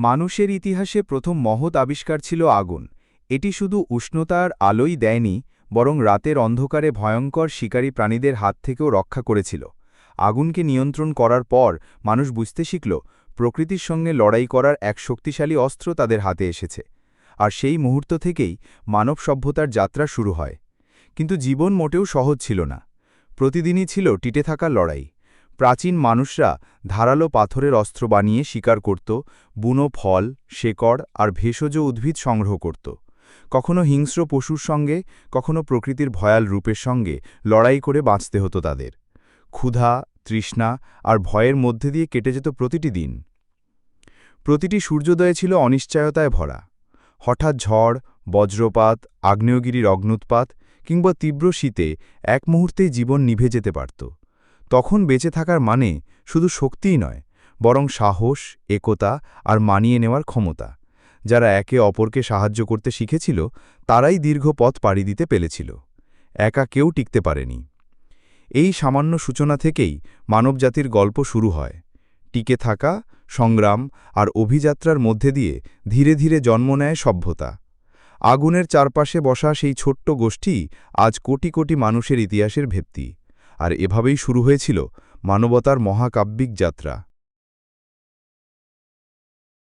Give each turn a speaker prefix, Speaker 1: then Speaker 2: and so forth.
Speaker 1: মানুষের ইতিহাসে প্রথম মহৎ আবিষ্কার ছিল আগুন। এটি শুধু উষ্ণতার আলোই দেয়নি, বরং রাতের অন্ধকারে ভয়ঙ্কর শিকারী প্রাণীদের হাত থেকেও রক্ষা করেছিল। আগুনকে নিয়ন্ত্রণ করার পর মানুষ বুঝতে শিখল, প্রকৃতির সঙ্গে লড়াই করার এক শক্তিশালী অস্ত্র তাদের হাতে এসেছে। আর সেই মুহূর্ত থেকেই মানব সভ্যতার যাত্রা শুরু হয়। কিন্তু জীবন মোটেও সহজ ছিল না। প্রতিদিনই ছিল টিটে থাকার লড়াই। প্রাচীন মানুষরা ধারালো পাথরের অস্ত্র বানিয়ে শিকার করত, বুনো ফল, শেকড় আর ভেষজ উদ্ভিদ সংগ্রহ করত। কখনো হিংস্র পশুর সঙ্গে, কখনো প্রকৃতির ভয়াল রূপের সঙ্গে লড়াই করে বাঁচতে হতো তাদের। ক্ষুধা, তৃষ্ণা আর ভয়ের মধ্যে দিয়ে কেটে যেত প্রতিটি দিন। প্রতিটি সূর্যোদয় ছিল অনিশ্চয়তায় ভরা। হঠাৎ ঝড়, বজ্রপাত, আগ্নেয়গিরির অগ্নুৎপাত কিংবা তীব্র শীতে এক মুহূর্তেই জীবন নিভে যেতে পারত। তখন বেঁচে থাকার মানে শুধু শক্তিই নয়, বরং সাহস, একতা আর মানিয়ে নেওয়ার ক্ষমতা। যারা একে অপরকে সাহায্য করতে শিখেছিল, তারাই দীর্ঘ পথ পাড়ি দিতে পেরেছিল। একা কেউ টিকতে পারেনি। এই সামান্য সূচনা থেকেই মানবজাতির গল্প শুরু হয়। টিকে থাকা, সংগ্রাম আর অভিযাত্রার মধ্যে দিয়ে ধীরে ধীরে জন্ম নেয় সভ্যতা। আগুনের চারপাশে বসা সেই ছোট্ট গোষ্ঠী আজ কোটি কোটি মানুষের ইতিহাসের ভিত্তি আর এভাবেই শুরু হয়েছিল মানবতার মহাকাব্যিক যাত্রা।